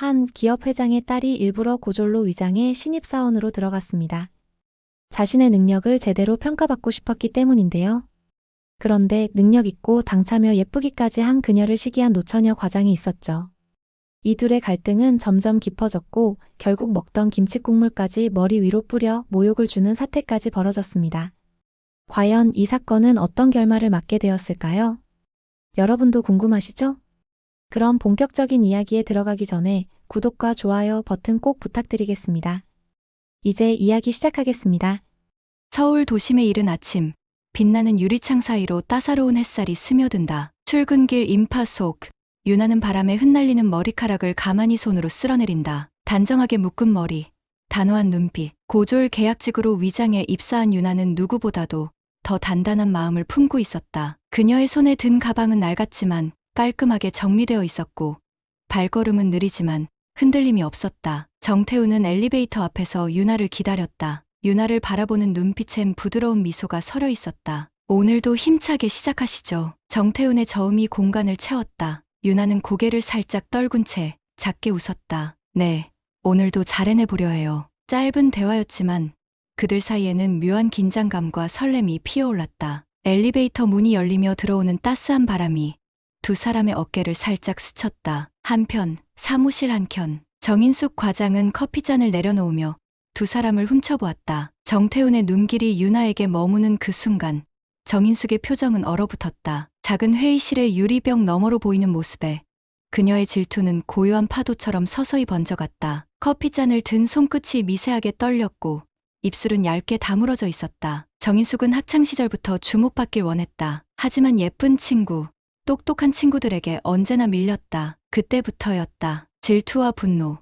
한 기업 회장의 딸이 일부러 고졸로 위장해 신입사원으로 들어갔습니다. 자신의 능력을 제대로 평가받고 싶었기 때문인데요. 그런데 능력 있고 당차며 예쁘기까지 한 그녀를 시기한 노처녀 과장이 있었죠. 이 둘의 갈등은 점점 깊어졌고 결국 먹던 김치국물까지 머리 위로 뿌려 모욕을 주는 사태까지 벌어졌습니다. 과연 이 사건은 어떤 결말을 맞게 되었을까요? 여러분도 궁금하시죠? 그럼 본격적인 이야기에 들어가기 전에 구독과 좋아요 버튼 꼭 부탁드리겠습니다. 이제 이야기 시작하겠습니다. 서울 도심의 이른 아침, 빛나는 유리창 사이로 따사로운 햇살이 스며든다. 출근길 인파 속, 유나는 바람에 흩날리는 머리카락을 가만히 손으로 쓸어내린다. 단정하게 묶은 머리, 단호한 눈빛, 고졸 계약직으로 위장해 입사한 유나는 누구보다도 더 단단한 마음을 품고 있었다. 그녀의 손에 든 가방은 낡았지만 깔끔하게 정리되어 있었고, 발걸음은 느리지만 흔들림이 없었다. 정태우는 엘리베이터 앞에서 유나를 기다렸다. 유나를 바라보는 눈빛엔 부드러운 미소가 서려 있었다. 오늘도 힘차게 시작하시죠. 정태훈의 저음이 공간을 채웠다. 유나는 고개를 살짝 떨군 채 작게 웃었다. 네, 오늘도 잘 해내보려 해요. 짧은 대화였지만 그들 사이에는 묘한 긴장감과 설렘이 피어올랐다. 엘리베이터 문이 열리며 들어오는 따스한 바람이 두 사람의 어깨를 살짝 스쳤다. 한편 사무실 한켠 정인숙 과장은 커피잔을 내려놓으며 두 사람을 훔쳐보았다. 정태훈의 눈길이 유나에게 머무는 그 순간 정인숙의 표정은 얼어붙었다. 작은 회의실의 유리병 너머로 보이는 모습에 그녀의 질투는 고요한 파도처럼 서서히 번져갔다. 커피잔을 든 손끝이 미세하게 떨렸고 입술은 얇게 다물어져 있었다. 정인숙은 학창시절부터 주목받길 원했다. 하지만 예쁜 친구, 똑똑한 친구들에게 언제나 밀렸다. 그때부터였다. 질투와 분노.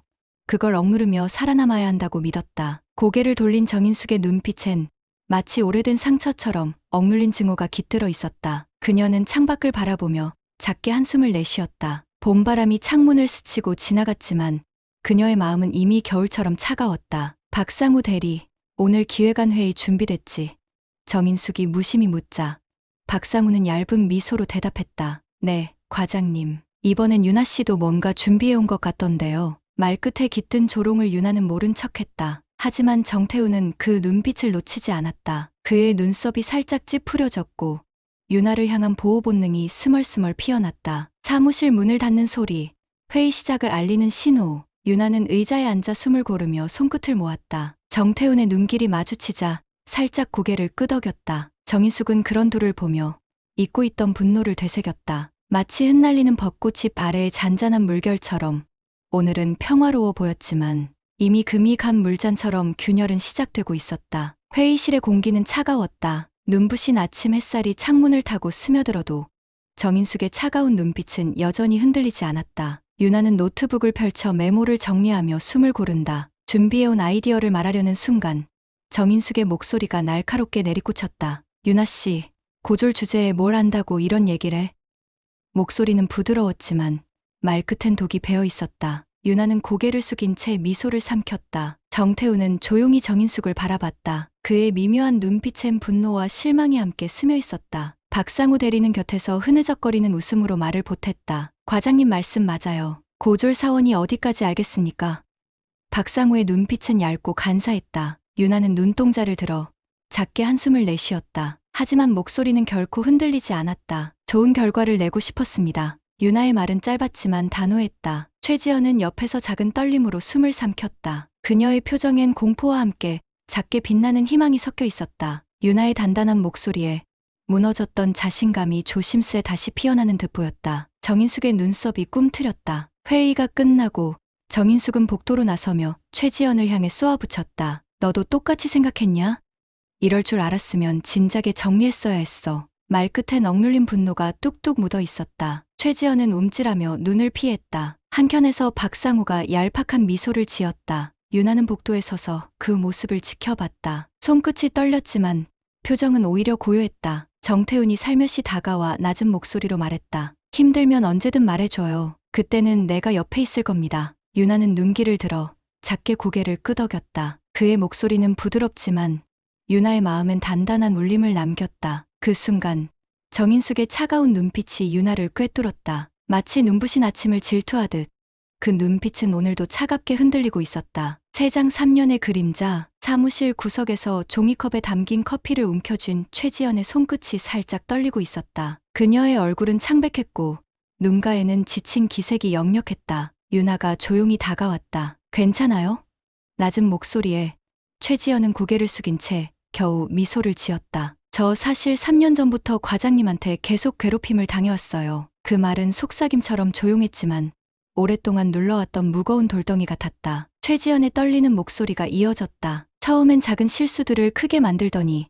그걸 억누르며 살아남아야 한다고 믿었다. 고개를 돌린 정인숙의 눈빛엔 마치 오래된 상처처럼 억눌린 증오가 깃들어 있었다. 그녀는 창밖을 바라보며 작게 한숨을 내쉬었다. 봄바람이 창문을 스치고 지나갔지만 그녀의 마음은 이미 겨울처럼 차가웠다. 박상우 대리, 오늘 기획안 회의 준비됐지? 정인숙이 무심히 묻자 박상우는 얇은 미소로 대답했다. 네, 과장님. 이번엔 유나 씨도 뭔가 준비해온 것 같던데요. 말끝에 깃든 조롱을 유나는 모른 척했다. 하지만 정태우는 그 눈빛을 놓치지 않았다. 그의 눈썹이 살짝 찌푸려졌고 유나를 향한 보호 본능이 스멀스멀 피어났다. 사무실 문을 닫는 소리, 회의 시작을 알리는 신호. 유나는 의자에 앉아 숨을 고르며 손끝을 모았다. 정태훈의 눈길이 마주치자 살짝 고개를 끄덕였다. 정인숙은 그런 둘을 보며 잊고 있던 분노를 되새겼다. 마치 흩날리는 벚꽃이 아래의 잔잔한 물결처럼 오늘은 평화로워 보였지만 이미 금이 간 물잔처럼 균열은 시작되고 있었다. 회의실의 공기는 차가웠다. 눈부신 아침 햇살이 창문을 타고 스며들어도 정인숙의 차가운 눈빛은 여전히 흔들리지 않았다. 유나는 노트북을 펼쳐 메모를 정리하며 숨을 고른다. 준비해온 아이디어를 말하려는 순간 정인숙의 목소리가 날카롭게 내리꽂혔다. 유나 씨, 고졸 주제에 뭘 안다고 이런 얘기를 해? 목소리는 부드러웠지만 말끝엔 독이 배어 있었다. 유나는 고개를 숙인 채 미소를 삼켰다. 정태우는 조용히 정인숙을 바라봤다. 그의 미묘한 눈빛엔 분노와 실망이 함께 스며 있었다. 박상우 대리는 곁에서 흐느적거리는 웃음으로 말을 보탰다. 과장님 말씀 맞아요. 고졸 사원이 어디까지 알겠습니까? 박상우의 눈빛은 얇고 간사했다. 유나는 눈동자를 들어 작게 한숨을 내쉬었다. 하지만 목소리는 결코 흔들리지 않았다. 좋은 결과를 내고 싶었습니다. 유나의 말은 짧았지만 단호했다. 최지연은 옆에서 작은 떨림으로 숨을 삼켰다. 그녀의 표정엔 공포와 함께 작게 빛나는 희망이 섞여 있었다. 유나의 단단한 목소리에 무너졌던 자신감이 조심스레 다시 피어나는 듯 보였다. 정인숙의 눈썹이 꿈틀였다. 회의가 끝나고 정인숙은 복도로 나서며 최지연을 향해 쏘아붙였다. 너도 똑같이 생각했냐? 이럴 줄 알았으면 진작에 정리했어야 했어. 말끝엔 억눌린 분노가 뚝뚝 묻어 있었다. 최지연은 움찔하며 눈을 피했다. 한켠에서 박상우가 얄팍한 미소를 지었다. 유나는 복도에 서서 그 모습을 지켜봤다. 손끝이 떨렸지만 표정은 오히려 고요했다. 정태훈이 살며시 다가와 낮은 목소리로 말했다. 힘들면 언제든 말해줘요. 그때는 내가 옆에 있을 겁니다. 유나는 눈길을 들어 작게 고개를 끄덕였다. 그의 목소리는 부드럽지만 유나의 마음엔 단단한 울림을 남겼다. 그 순간 정인숙의 차가운 눈빛이 유나를 꿰뚫었다. 마치 눈부신 아침을 질투하듯 그 눈빛은 오늘도 차갑게 흔들리고 있었다. 세장 3년의 그림자, 사무실 구석에서 종이컵에 담긴 커피를 움켜쥔 최지연의 손끝이 살짝 떨리고 있었다. 그녀의 얼굴은 창백했고 눈가에는 지친 기색이 역력했다. 유나가 조용히 다가왔다. 괜찮아요? 낮은 목소리에 최지연은 고개를 숙인 채 겨우 미소를 지었다. 저 사실 3년 전부터 과장님한테 계속 괴롭힘을 당해왔어요. 그 말은 속삭임처럼 조용했지만 오랫동안 눌러왔던 무거운 돌덩이 같았다. 최지연의 떨리는 목소리가 이어졌다. 처음엔 작은 실수들을 크게 만들더니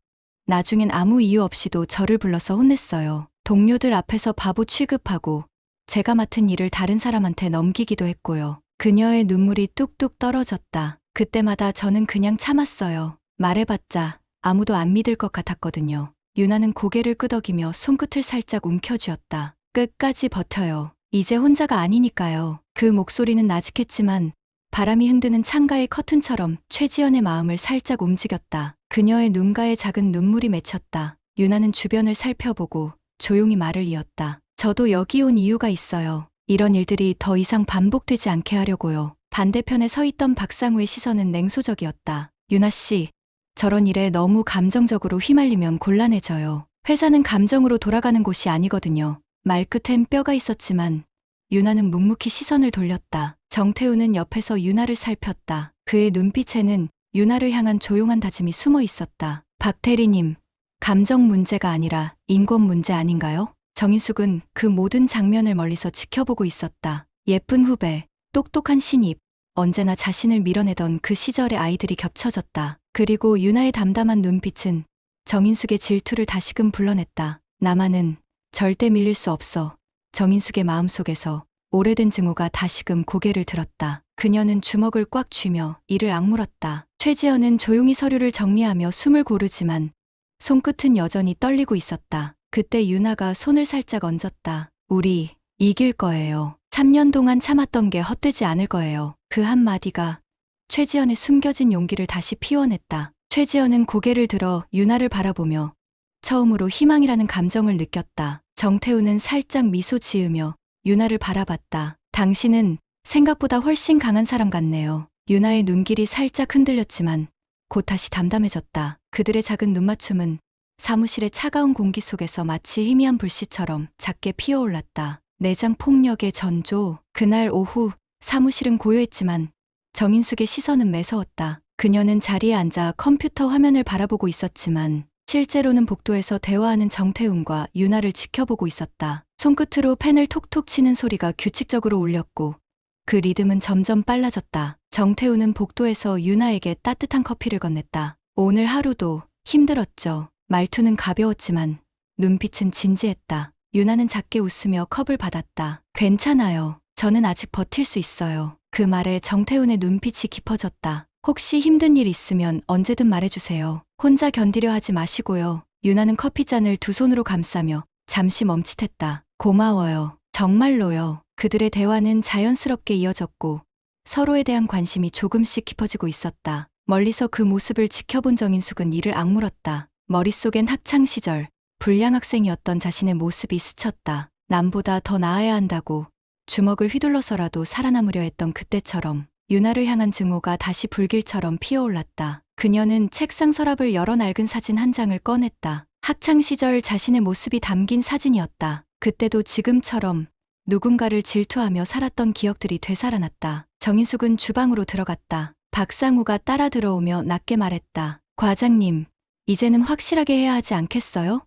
나중엔 아무 이유 없이도 저를 불러서 혼냈어요. 동료들 앞에서 바보 취급하고 제가 맡은 일을 다른 사람한테 넘기기도 했고요. 그녀의 눈물이 뚝뚝 떨어졌다. 그때마다 저는 그냥 참았어요. 말해봤자 아무도 안 믿을 것 같았거든요. 유나는 고개를 끄덕이며 손끝을 살짝 움켜쥐었다. 끝까지 버텨요. 이제 혼자가 아니니까요. 그 목소리는 나직했지만 바람이 흔드는 창가의 커튼처럼 최지연의 마음을 살짝 움직였다. 그녀의 눈가에 작은 눈물이 맺혔다. 유나는 주변을 살펴보고 조용히 말을 이었다. 저도 여기 온 이유가 있어요. 이런 일들이 더 이상 반복되지 않게 하려고요. 반대편에 서 있던 박상우의 시선은 냉소적이었다. 유나 씨, 저런 일에 너무 감정적으로 휘말리면 곤란해져요. 회사는 감정으로 돌아가는 곳이 아니거든요. 말끝엔 뼈가 있었지만 유나는 묵묵히 시선을 돌렸다. 정태우는 옆에서 유나를 살폈다. 그의 눈빛에는 유나를 향한 조용한 다짐이 숨어 있었다. 박태리님, 감정 문제가 아니라 인권 문제 아닌가요? 정인숙은 그 모든 장면을 멀리서 지켜보고 있었다. 예쁜 후배, 똑똑한 신입, 언제나 자신을 밀어내던 그 시절의 아이들이 겹쳐졌다. 그리고 유나의 담담한 눈빛은 정인숙의 질투를 다시금 불러냈다. 나만은 절대 밀릴 수 없어. 정인숙의 마음속에서 오래된 증오가 다시금 고개를 들었다. 그녀는 주먹을 꽉 쥐며 이를 악물었다. 최지연은 조용히 서류를 정리하며 숨을 고르지만 손끝은 여전히 떨리고 있었다. 그때 유나가 손을 살짝 얹었다. 우리 이길 거예요. 3년 동안 참았던 게 헛되지 않을 거예요. 그 한마디가 최지연의 숨겨진 용기를 다시 피워냈다. 최지연은 고개를 들어 유나를 바라보며 처음으로 희망이라는 감정을 느꼈다. 정태우는 살짝 미소 지으며 유나를 바라봤다. 당신은 생각보다 훨씬 강한 사람 같네요. 유나의 눈길이 살짝 흔들렸지만 곧 다시 담담해졌다. 그들의 작은 눈맞춤은 사무실의 차가운 공기 속에서 마치 희미한 불씨처럼 작게 피어올랐다. 내장 폭력의 전조. 그날 오후 사무실은 고요했지만 정인숙의 시선은 매서웠다. 그녀는 자리에 앉아 컴퓨터 화면을 바라보고 있었지만 실제로는 복도에서 대화하는 정태웅과 유나를 지켜보고 있었다. 손끝으로 펜을 톡톡 치는 소리가 규칙적으로 울렸고 그 리듬은 점점 빨라졌다. 정태우는 복도에서 유나에게 따뜻한 커피를 건넸다. 오늘 하루도 힘들었죠. 말투는 가벼웠지만 눈빛은 진지했다. 유나는 작게 웃으며 컵을 받았다. 괜찮아요. 저는 아직 버틸 수 있어요. 그 말에 정태훈의 눈빛이 깊어졌다. 혹시 힘든 일 있으면 언제든 말해주세요. 혼자 견디려 하지 마시고요. 유나는 커피잔을 두 손으로 감싸며 잠시 멈칫했다. 고마워요. 정말로요. 그들의 대화는 자연스럽게 이어졌고 서로에 대한 관심이 조금씩 깊어지고 있었다. 멀리서 그 모습을 지켜본 정인숙은 이를 악물었다. 머릿속엔 학창 시절 불량 학생이었던 자신의 모습이 스쳤다. 남보다 더 나아야 한다고 주먹을 휘둘러서라도 살아남으려 했던 그때처럼 유나를 향한 증오가 다시 불길처럼 피어올랐다. 그녀는 책상 서랍을 열어 낡은 사진 한 장을 꺼냈다. 학창 시절 자신의 모습이 담긴 사진이었다. 그때도 지금처럼 누군가를 질투하며 살았던 기억들이 되살아났다. 정인숙은 주방으로 들어갔다. 박상우가 따라 들어오며 낮게 말했다. 과장님, 이제는 확실하게 해야 하지 않겠어요?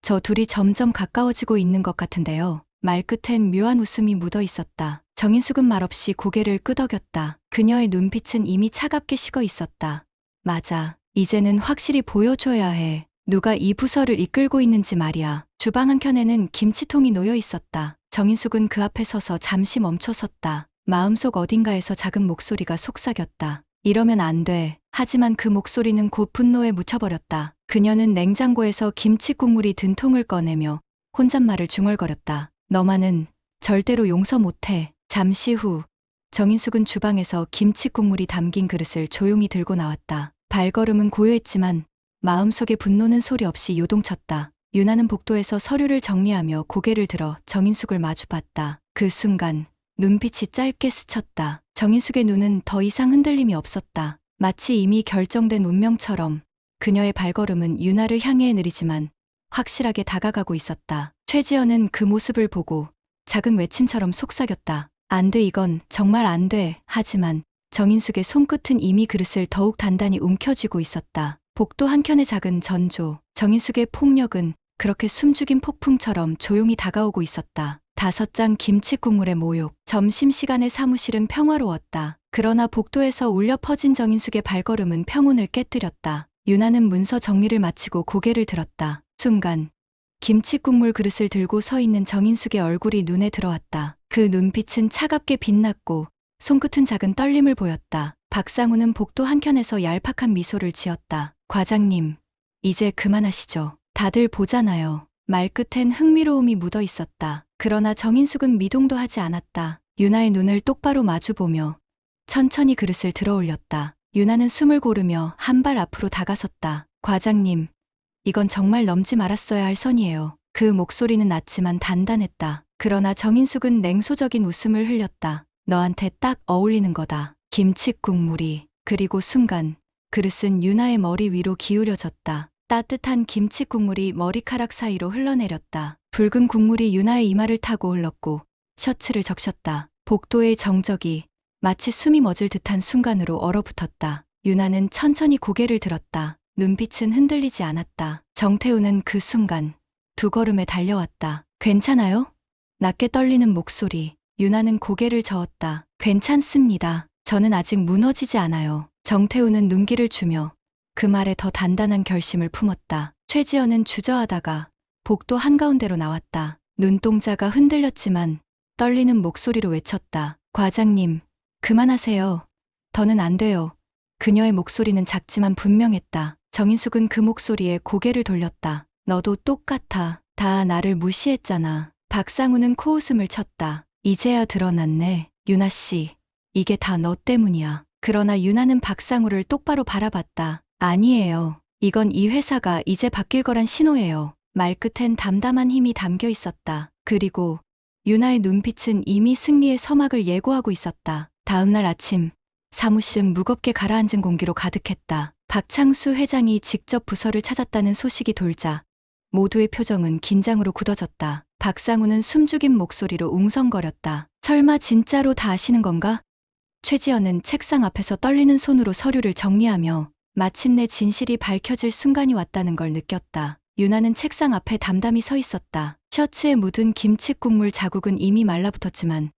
저 둘이 점점 가까워지고 있는 것 같은데요. 말끝엔 묘한 웃음이 묻어 있었다. 정인숙은 말없이 고개를 끄덕였다. 그녀의 눈빛은 이미 차갑게 식어 있었다. 맞아. 이제는 확실히 보여줘야 해. 누가 이 부서를 이끌고 있는지 말이야. 주방 한켠에는 김치통이 놓여 있었다. 정인숙은 그 앞에 서서 잠시 멈춰 섰다. 마음속 어딘가에서 작은 목소리가 속삭였다. 이러면 안 돼. 하지만 그 목소리는 곧 분노에 묻혀버렸다. 그녀는 냉장고에서 김치 국물이 든 통을 꺼내며 혼잣말을 중얼거렸다. 너만은 절대로 용서 못해. 잠시 후 정인숙은 주방에서 김치 국물이 담긴 그릇을 조용히 들고 나왔다. 발걸음은 고요했지만 마음속의 분노는 소리 없이 요동쳤다. 유나는 복도에서 서류를 정리하며 고개를 들어 정인숙을 마주봤다. 그 순간 눈빛이 짧게 스쳤다. 정인숙의 눈은 더 이상 흔들림이 없었다. 마치 이미 결정된 운명처럼 그녀의 발걸음은 윤아를 향해 느리지만 확실하게 다가가고 있었다. 최지연은 그 모습을 보고 작은 외침처럼 속삭였다. 안 돼, 이건 정말 안 돼. 하지만 정인숙의 손끝은 이미 그릇을 더욱 단단히 움켜쥐고 있었다. 복도 한켠의 작은 전조, 정인숙의 폭력은 그렇게 숨죽인 폭풍처럼 조용히 다가오고 있었다. 다섯 장 김치 국물의 모욕. 점심시간의 사무실은 평화로웠다. 그러나 복도에서 울려 퍼진 정인숙의 발걸음은 평온을 깨뜨렸다. 유나는 문서 정리를 마치고 고개를 들었다. 순간 김치 국물 그릇을 들고 서 있는 정인숙의 얼굴이 눈에 들어왔다. 그 눈빛은 차갑게 빛났고 손끝은 작은 떨림을 보였다. 박상우는 복도 한켠에서 얄팍한 미소를 지었다. 과장님, 이제 그만하시죠. 다들 보잖아요. 말끝엔 흥미로움이 묻어 있었다. 그러나 정인숙은 미동도 하지 않았다. 유나의 눈을 똑바로 마주보며 천천히 그릇을 들어 올렸다. 유나는 숨을 고르며 한 발 앞으로 다가섰다. 과장님, 이건 정말 넘지 말았어야 할 선이에요. 그 목소리는 낮지만 단단했다. 그러나 정인숙은 냉소적인 웃음을 흘렸다. 너한테 딱 어울리는 거다. 김치 국물이. 그리고 순간 그릇은 유나의 머리 위로 기울여졌다. 따뜻한 김치 국물이 머리카락 사이로 흘러내렸다. 붉은 국물이 유나의 이마를 타고 흘렀고 셔츠를 적셨다. 복도의 정적이 마치 숨이 멎을 듯한 순간으로 얼어붙었다. 유나는 천천히 고개를 들었다. 눈빛은 흔들리지 않았다. 정태우는 그 순간 두 걸음에 달려왔다. 괜찮아요? 낮게 떨리는 목소리. 유나는 고개를 저었다. 괜찮습니다. 저는 아직 무너지지 않아요. 정태우는 눈길을 주며 그 말에 더 단단한 결심을 품었다. 최지연은 주저하다가 복도 한가운데로 나왔다. 눈동자가 흔들렸지만 떨리는 목소리로 외쳤다. 과장님, 그만하세요. 더는 안 돼요. 그녀의 목소리는 작지만 분명했다. 정인숙은 그 목소리에 고개를 돌렸다. 너도 똑같아. 다 나를 무시했잖아. 박상우는 코웃음을 쳤다. 이제야 드러났네. 유나 씨. 이게 다 너 때문이야. 그러나 유나는 박상우를 똑바로 바라봤다. 아니에요. 이건 이 회사가 이제 바뀔 거란 신호예요. 말끝엔 담담한 힘이 담겨 있었다. 그리고 유나의 눈빛은 이미 승리의 서막을 예고하고 있었다. 다음날 아침, 사무실은 무겁게 가라앉은 공기로 가득했다. 박창수 회장이 직접 부서를 찾았다는 소식이 돌자 모두의 표정은 긴장으로 굳어졌다. 박상우는 숨죽인 목소리로 웅성거렸다. 설마 진짜로 다 아시는 건가? 최지연은 책상 앞에서 떨리는 손으로 서류를 정리하며 마침내 진실이 밝혀질 순간이 왔다는 걸 느꼈다. 유나는 책상 앞에 담담히 서 있었다. 셔츠에 묻은 김치 국물 자국은 이미 말라붙었지만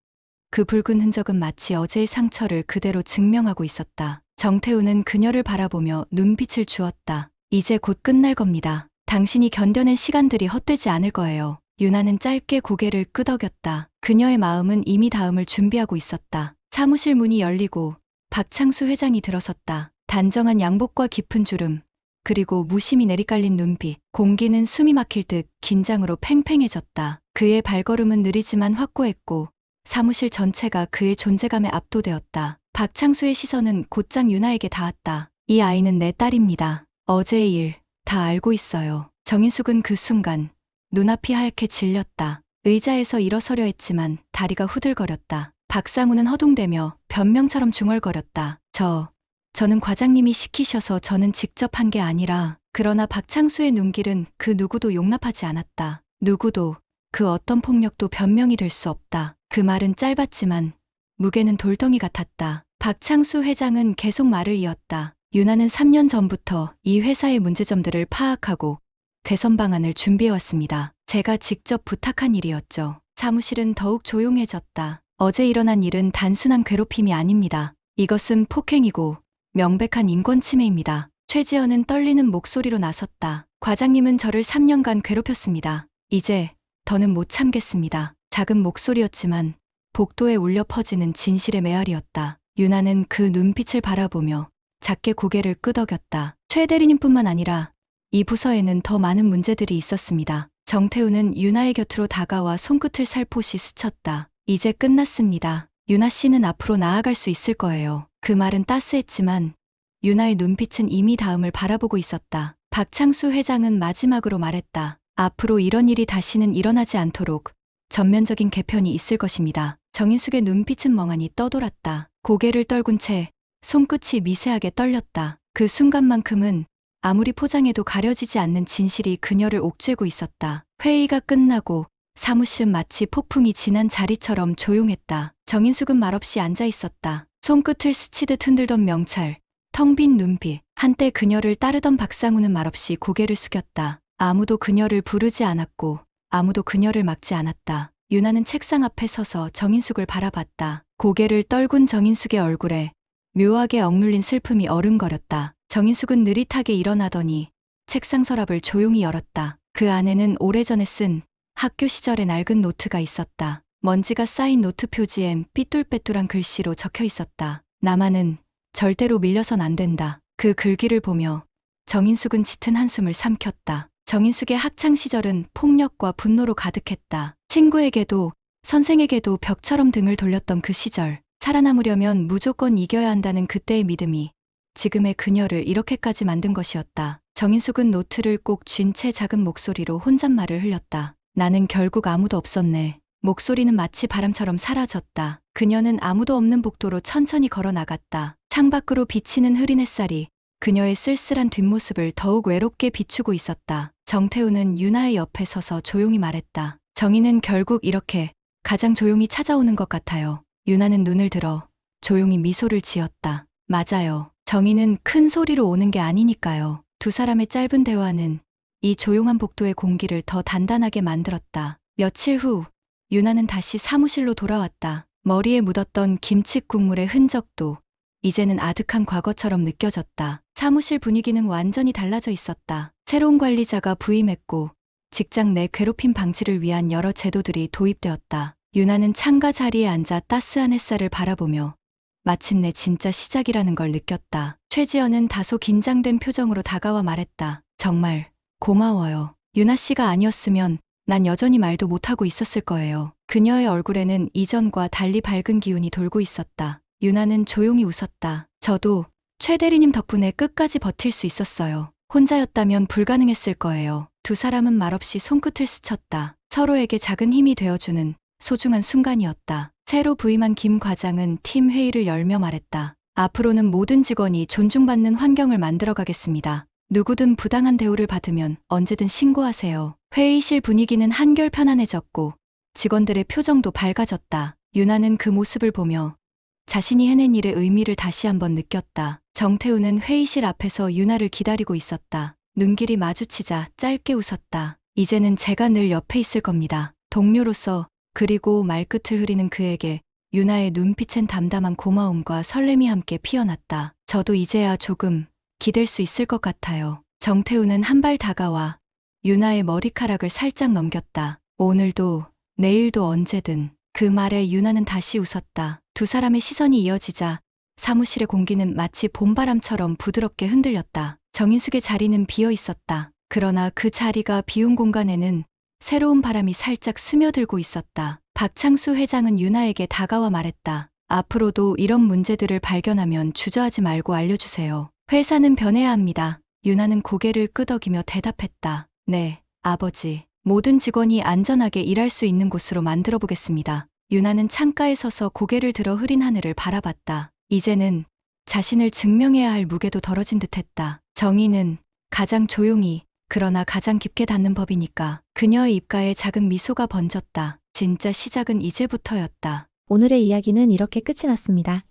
그 붉은 흔적은 마치 어제의 상처를 그대로 증명하고 있었다. 정태우는 그녀를 바라보며 눈빛을 주었다. 이제 곧 끝날 겁니다. 당신이 견뎌낸 시간들이 헛되지 않을 거예요. 유나는 짧게 고개를 끄덕였다. 그녀의 마음은 이미 다음을 준비하고 있었다. 사무실 문이 열리고 박창수 회장이 들어섰다. 단정한 양복과 깊은 주름, 그리고 무심히 내리깔린 눈빛, 공기는 숨이 막힐 듯 긴장으로 팽팽해졌다. 그의 발걸음은 느리지만 확고했고 사무실 전체가 그의 존재감에 압도되었다. 박창수의 시선은 곧장 유나에게 닿았다. 이 아이는 내 딸입니다. 어제의 일 다 알고 있어요. 정인숙은 그 순간 눈앞이 하얗게 질렸다. 의자에서 일어서려 했지만 다리가 후들거렸다. 박상우는 허둥대며 변명처럼 중얼거렸다. 저, 저는 과장님이 시키셔서 저는 직접 한 게 아니라, 그러나 박창수의 눈길은 그 누구도 용납하지 않았다. 누구도, 그 어떤 폭력도 변명이 될 수 없다. 그 말은 짧았지만, 무게는 돌덩이 같았다. 박창수 회장은 계속 말을 이었다. 유나는 3년 전부터 이 회사의 문제점들을 파악하고 개선 방안을 준비해왔습니다. 제가 직접 부탁한 일이었죠. 사무실은 더욱 조용해졌다. 어제 일어난 일은 단순한 괴롭힘이 아닙니다. 이것은 폭행이고 명백한 인권 침해입니다. 최지연은 떨리는 목소리로 나섰다. 과장님은 저를 3년간 괴롭혔습니다. 이제 더는 못 참겠습니다. 작은 목소리였지만 복도에 울려 퍼지는 진실의 메아리였다. 유나는 그 눈빛을 바라보며 작게 고개를 끄덕였다. 최 대리님뿐만 아니라 이 부서에는 더 많은 문제들이 있었습니다. 정태우는 유나의 곁으로 다가와 손끝을 살포시 스쳤다. 이제 끝났습니다. 유나 씨는 앞으로 나아갈 수 있을 거예요. 그 말은 따스했지만 유나의 눈빛은 이미 다음을 바라보고 있었다. 박창수 회장은 마지막으로 말했다. 앞으로 이런 일이 다시는 일어나지 않도록 전면적인 개편이 있을 것입니다. 정인숙의 눈빛은 멍하니 떠돌았다. 고개를 떨군 채 손끝이 미세하게 떨렸다. 그 순간만큼은 아무리 포장해도 가려지지 않는 진실이 그녀를 옥죄고 있었다. 회의가 끝나고 사무실은 마치 폭풍이 지난 자리처럼 조용했다. 정인숙은 말없이 앉아 있었다. 손끝을 스치듯 흔들던 명찰, 텅 빈 눈빛. 한때 그녀를 따르던 박상우는 말없이 고개를 숙였다. 아무도 그녀를 부르지 않았고 아무도 그녀를 막지 않았다. 유나는 책상 앞에 서서 정인숙을 바라봤다. 고개를 떨군 정인숙의 얼굴에 묘하게 억눌린 슬픔이 어른거렸다. 정인숙은 느릿하게 일어나더니 책상 서랍을 조용히 열었다. 그 안에는 오래전에 쓴 학교 시절의 낡은 노트가 있었다. 먼지가 쌓인 노트 표지엔 삐뚤빼뚤한 글씨로 적혀 있었다. 나만은 절대로 밀려선 안 된다. 그 글귀를 보며 정인숙은 짙은 한숨을 삼켰다. 정인숙의 학창 시절은 폭력과 분노로 가득했다. 친구에게도 선생에게도 벽처럼 등을 돌렸던 그 시절. 살아남으려면 무조건 이겨야 한다는 그때의 믿음이 지금의 그녀를 이렇게까지 만든 것이었다. 정인숙은 노트를 꼭 쥔 채 작은 목소리로 혼잣말을 흘렸다. 나는 결국 아무도 없었네. 목소리는 마치 바람처럼 사라졌다. 그녀는 아무도 없는 복도로 천천히 걸어 나갔다. 창밖으로 비치는 흐린 햇살이 그녀의 쓸쓸한 뒷모습을 더욱 외롭게 비추고 있었다. 정태우는 유나의 옆에 서서 조용히 말했다. 정희는 결국 이렇게 가장 조용히 찾아오는 것 같아요. 유나는 눈을 들어 조용히 미소를 지었다. 맞아요. 정희는 큰 소리로 오는 게 아니니까요. 두 사람의 짧은 대화는 이 조용한 복도의 공기를 더 단단하게 만들었다. 며칠 후 유나는 다시 사무실로 돌아왔다. 머리에 묻었던 김치 국물의 흔적도 이제는 아득한 과거처럼 느껴졌다. 사무실 분위기는 완전히 달라져 있었다. 새로운 관리자가 부임했고 직장 내 괴롭힘 방지를 위한 여러 제도들이 도입되었다. 유나는 창가 자리에 앉아 따스한 햇살을 바라보며 마침내 진짜 시작이라는 걸 느꼈다. 최지연은 다소 긴장된 표정으로 다가와 말했다. 정말 고마워요. 유나 씨가 아니었으면 난 여전히 말도 못하고 있었을 거예요. 그녀의 얼굴에는 이전과 달리 밝은 기운이 돌고 있었다. 유나는 조용히 웃었다. 저도 최 대리님 덕분에 끝까지 버틸 수 있었어요. 혼자였다면 불가능했을 거예요. 두 사람은 말없이 손끝을 스쳤다. 서로에게 작은 힘이 되어주는 소중한 순간이었다. 새로 부임한 김 과장은 팀 회의를 열며 말했다. 앞으로는 모든 직원이 존중받는 환경을 만들어 가겠습니다. 누구든 부당한 대우를 받으면 언제든 신고하세요. 회의실 분위기는 한결 편안해졌고 직원들의 표정도 밝아졌다. 유나는 그 모습을 보며 자신이 해낸 일의 의미를 다시 한번 느꼈다. 정태우는 회의실 앞에서 유나를 기다리고 있었다. 눈길이 마주치자 짧게 웃었다. 이제는 제가 늘 옆에 있을 겁니다. 동료로서 그리고 말끝을 흐리는 그에게 유나의 눈빛엔 담담한 고마움과 설렘이 함께 피어났다. 저도 이제야 조금 기댈 수 있을 것 같아요. 정태우는 한 발 다가와 유나의 머리카락을 살짝 넘겼다. 오늘도 내일도 언제든 그 말에 유나는 다시 웃었다. 두 사람의 시선이 이어지자 사무실의 공기는 마치 봄바람처럼 부드럽게 흔들렸다. 정인숙의 자리는 비어 있었다. 그러나 그 자리가 비운 공간에는 새로운 바람이 살짝 스며들고 있었다. 박창수 회장은 유나에게 다가와 말했다. 앞으로도 이런 문제들을 발견하면 주저하지 말고 알려주세요. 회사는 변해야 합니다. 유나는 고개를 끄덕이며 대답했다. 네, 아버지. 모든 직원이 안전하게 일할 수 있는 곳으로 만들어 보겠습니다. 유나는 창가에 서서 고개를 들어 흐린 하늘을 바라봤다. 이제는 자신을 증명해야 할 무게도 덜어진 듯했다. 정의는 가장 조용히 그러나 가장 깊게 닿는 법이니까 그녀의 입가에 작은 미소가 번졌다. 진짜 시작은 이제부터였다. 오늘의 이야기는 이렇게 끝이 났습니다.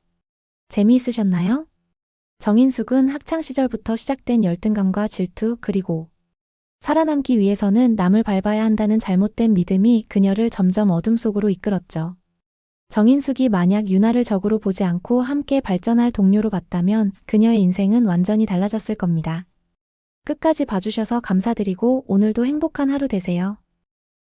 재미있으셨나요? 정인숙은 학창시절부터 시작된 열등감과 질투 그리고 살아남기 위해서는 남을 밟아야 한다는 잘못된 믿음이 그녀를 점점 어둠 속으로 이끌었죠. 정인숙이 만약 유나를 적으로 보지 않고 함께 발전할 동료로 봤다면 그녀의 인생은 완전히 달라졌을 겁니다. 끝까지 봐주셔서 감사드리고 오늘도 행복한 하루 되세요.